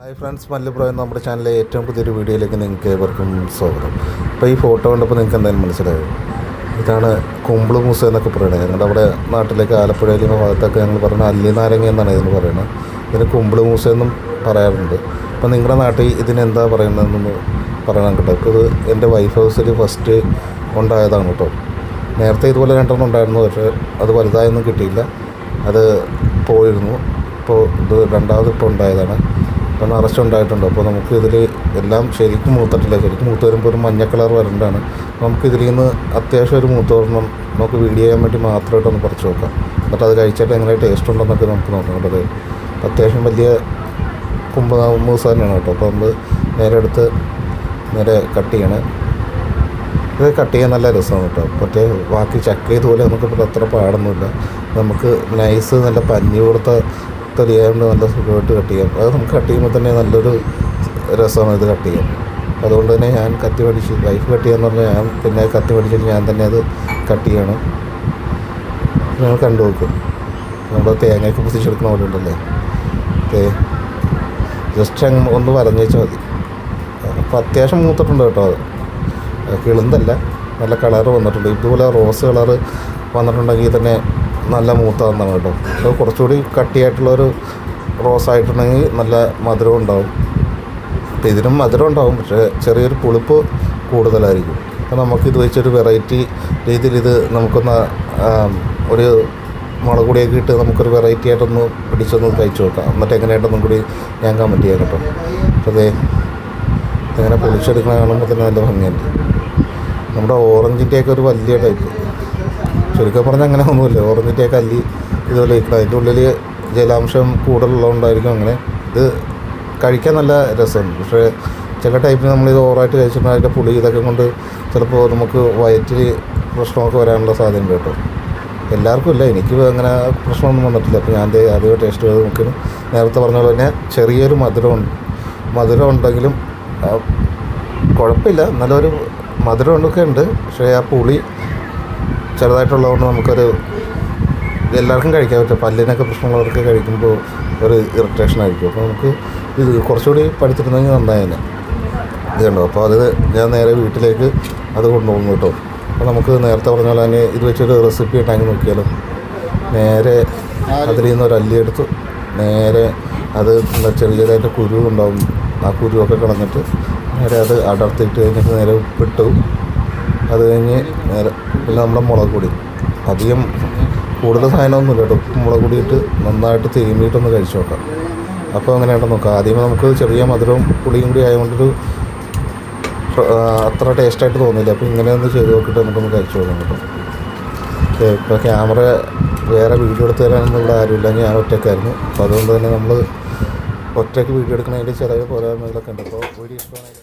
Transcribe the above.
Hi friends എന്ന നമ്മുടെ ചാനലിലെ ഏറ്റവും പുതിയൊരു വീഡിയോയിലേക്ക് നിങ്ങൾക്ക് ഏവർക്കും സ്വാഗതം. അപ്പോൾ ഈ ഫോട്ടോ കണ്ടപ്പോൾ നിങ്ങൾക്ക് എന്തായാലും മനസ്സിലായോ? ഇതാണ് കുമ്പിൾ മൂസ എന്നൊക്കെ പറയുന്നത് ഞങ്ങളുടെ അവിടെ നാട്ടിലേക്ക് ആലപ്പുഴയിലും ഭാഗത്തൊക്കെ ഞങ്ങൾ പറയുന്നത് അല്ലി നാരങ്ങ എന്നാണ് ഇതിന് പറയുന്നത് ഇതിന് കുമ്പിൾ മൂസ എന്നും പറയാറുണ്ട്. അപ്പോൾ നിങ്ങളുടെ നാട്ടിൽ ഇതിനെന്താ പറയുന്നതെന്ന് പറയണം കേട്ടോ. ഇപ്പോൾ ഇത് എന്റെ വൈഫ് ഹൗസിൽ ഫസ്റ്റ് ഉണ്ടായതാണ് കേട്ടോ. നേരത്തെ ഇതുപോലെ രണ്ടെണ്ണം ഉണ്ടായിരുന്നു പക്ഷേ അത് വലുതായൊന്നും കിട്ടിയില്ല. അത് പോയിരുന്നു. ഇപ്പോൾ ഇത് രണ്ടാമത് ഇപ്പോൾ ഉണ്ടായതാണ്. അപ്പോൾ അറസ്റ്റ് ഉണ്ടായിട്ടുണ്ട്. അപ്പോൾ നമുക്ക് ഇതിൽ എല്ലാം ശരിക്കും മൂത്തിട്ടില്ല. ശരിക്കും മൂത്ത് വരുമ്പോൾ ഒരു മഞ്ഞ കളർ വരണ്ടാണ് നമുക്ക് ഇതിൽ നിന്ന് അത്യാവശ്യം ഒരു മൂത്ത് വരണം. നമുക്ക് വീഡിയോ ചെയ്യാൻ വേണ്ടി മാത്രമായിട്ടൊന്ന് പറിച്ചു നോക്കാം. എന്നിട്ട് അത് കഴിച്ചിട്ട് എങ്ങനെ ടേസ്റ്റ് ഉണ്ടെന്നൊക്കെ നമുക്ക് നോക്കാം കേട്ടോ. അത്യാവശ്യം വലിയ കുമ്പ മൂസ് തന്നെയാണ് കേട്ടോ. അപ്പോൾ നമ്മൾ നേരെ എടുത്ത് നേരെ കട്ട് ചെയ്യണം. ഇത് കട്ട് ചെയ്യാൻ നല്ല രസമാണ് കേട്ടോ. മറ്റേ ബാക്കി ചക്ക ഇതുപോലെ നമുക്ക് അത്ര പാടൊന്നുമില്ല. നമുക്ക് നൈസ് നല്ല പഞ്ഞി കൊടുത്ത തൊലിയായതുകൊണ്ട് നല്ല സുഖമായിട്ട് കട്ട് ചെയ്യാം. അത് നമുക്ക് കട്ട് ചെയ്യുമ്പോൾ തന്നെ നല്ലൊരു രസമാണ് ഇത് കട്ട് ചെയ്യാൻ. അതുകൊണ്ട് തന്നെ ഞാൻ കത്തി പഠിച്ച് വൈഫ് കട്ട് ചെയ്യാന്ന് പറഞ്ഞാൽ ഞാൻ പിന്നെ കത്തി പഠിച്ചിട്ട് ഞാൻ തന്നെ അത് കട്ട് ചെയ്യണം. ഞങ്ങൾ കണ്ടു നോക്കും. നമ്മൾ തേങ്ങയൊക്കെ പൊതിച്ചെടുക്കുന്ന പോലെ ഉണ്ടല്ലേ? ഓക്കെ ജസ്റ്റ് അങ്ങ് ഒന്ന് വരഞ്ഞേച്ചാൽ മതി. അപ്പോൾ അത്യാവശ്യം മൂത്തിട്ടുണ്ട് കേട്ടോ അത്. കിളുന്തല്ല. നല്ല കളറ് വന്നിട്ടുണ്ട്. ഇതുപോലെ റോസ് കളറ് വന്നിട്ടുണ്ടെങ്കിൽ തന്നെ നല്ല മൂത്ത വന്നാണ് കേട്ടോ. അത് കുറച്ചുകൂടി കട്ടിയായിട്ടുള്ളൊരു റോസ് ആയിട്ടുണ്ടെങ്കിൽ നല്ല മധുരം ഉണ്ടാവും. അപ്പോൾ ഇതിനും മധുരം ഉണ്ടാവും പക്ഷേ ചെറിയൊരു പുളിപ്പ് കൂടുതലായിരിക്കും. അപ്പോൾ നമുക്കിത് വെച്ചൊരു വെറൈറ്റി രീതിയിൽ ഇത് നമുക്കൊന്ന് ഒരു മുളക് പൊടിയൊക്കെ ഇട്ട് നമുക്കൊരു വെറൈറ്റി ആയിട്ടൊന്ന് പിടിച്ചൊന്ന് കഴിച്ചു നോക്കാം. എന്നിട്ട് എങ്ങനെയായിട്ടൊന്നും കൂടി ഞാൻ കമന്റ് ചെയ്യാൻ കേട്ടോ. അപ്പോൾ അതെ ഇങ്ങനെ പൊളിച്ചെടുക്കണ കാണുമ്പോൾ തന്നെ നല്ല ഭംഗിയുണ്ട്. നമ്മുടെ ഓറഞ്ചിന്റെയൊക്കെ ഒരു വലിയ ടൈപ്പ് ചുരുക്കം പറഞ്ഞാൽ അങ്ങനെ ഒന്നുമില്ല. ഓറഞ്ചിന്റെയൊക്കെ കല്ല് ഇതുപോലെ ഇരിക്കണം. അതിന്റെ ഉള്ളിൽ ജലാംശം കൂടുതലുള്ളതുകൊണ്ടായിരിക്കും അങ്ങനെ. ഇത് കഴിക്കാൻ നല്ല രസമുണ്ട് പക്ഷേ ചില ടൈപ്പിൽ നമ്മളിത് ഓവറായിട്ട് കഴിച്ചിട്ടുണ്ടെങ്കിൽ അതിന്റെ പുളി ഇതൊക്കെ കൊണ്ട് ചിലപ്പോൾ നമുക്ക് വയറ്റിൽ പ്രശ്നമൊക്കെ വരാനുള്ള സാധ്യതയുണ്ട് കേട്ടോ. എല്ലാവർക്കും ഇല്ല. എനിക്ക് അങ്ങനെ പ്രശ്നമൊന്നും വന്നിട്ടില്ല. അപ്പോൾ ഞാൻ ആദ്യം ടേസ്റ്റ് ചെയ്ത് നമുക്ക് നേരത്തെ പറഞ്ഞ പോലെ തന്നെ ചെറിയൊരു മധുരമുണ്ട് മധുരം ഉണ്ടെങ്കിലും കുഴപ്പമില്ല. നല്ലൊരു മധുരം ഉണ്ടൊക്കെ ഉണ്ട്. പക്ഷേ ആ പുളി ചെറുതായിട്ടുള്ളതുകൊണ്ട് നമുക്കൊരു എല്ലാവർക്കും കഴിക്കാൻ പറ്റും. പല്ലിനൊക്കെ പ്രശ്നമുള്ളവർക്ക് കഴിക്കുമ്പോൾ ഒരു ഇറിറ്റേഷൻ ആയിരിക്കും. അപ്പോൾ നമുക്ക് ഇത് കുറച്ചുകൂടി പഠിച്ചിരുന്നെങ്കിൽ നന്നായേനെ ഇത് കണ്ടോ? അപ്പോൾ അത് ഞാൻ നേരെ വീട്ടിലേക്ക് അത് കൊണ്ടുപോകുന്നു കേട്ടോ. അപ്പോൾ നമുക്ക് നേരത്തെ പറഞ്ഞ പോലെ തന്നെ ഇത് വെച്ചൊരു റെസിപ്പി ഉണ്ടാക്കി നോക്കിയാലോ. നേരെ അതിൽ നിന്ന് ഒരു അല്ലി എടുത്തു. നേരെ അത് എന്താ ചെറിയതായിട്ട് കുരു ഉണ്ടാവും. ആ കുരുവൊക്കെ കളഞ്ഞിട്ട് നേരെ അത് അടർത്തിയിട്ട് കഴിഞ്ഞിട്ട് നേരെ ഉപ്പിട്ടു. അത് കഴിഞ്ഞ് നേരെ പിന്നെ നമ്മുടെ മുളക് പൊടി അധികം കൂടുതൽ സാധനമൊന്നുമില്ല കേട്ടോ. മുളക് പൊടിയിട്ട് നന്നായിട്ട് തേങ്ങിയിട്ടൊന്ന് കഴിച്ചു നോക്കാം അപ്പോൾ അങ്ങനെയായിട്ട് നോക്കാം. ആദ്യമേ നമുക്ക് ചെറിയ മധുരവും പുളിയും കൂടി ആയതുകൊണ്ടൊരു അത്ര ടേസ്റ്റായിട്ട് തോന്നില്ല അപ്പോൾ ഇങ്ങനെ ഒന്ന് ചെയ്ത് നോക്കിയിട്ട് നമുക്കൊന്ന് കഴിച്ചു നോക്കാം കേട്ടോ. ഇപ്പോൾ ക്യാമറ വേറെ വീഡിയോ എടുത്ത് തരാനൊന്നുള്ള ആരുമില്ല. ഞാൻ ഒറ്റയ്ക്കായിരുന്നു. അപ്പോൾ അതുകൊണ്ട് തന്നെ നമ്മൾ ഒറ്റയ്ക്ക് വീഡിയോ എടുക്കണതിന്റെ ചെറിയ പോരായ്മകളൊക്കെ ഉണ്ട്. അപ്പോൾ ഒരു ഇഷ്ടമാണെങ്കിൽ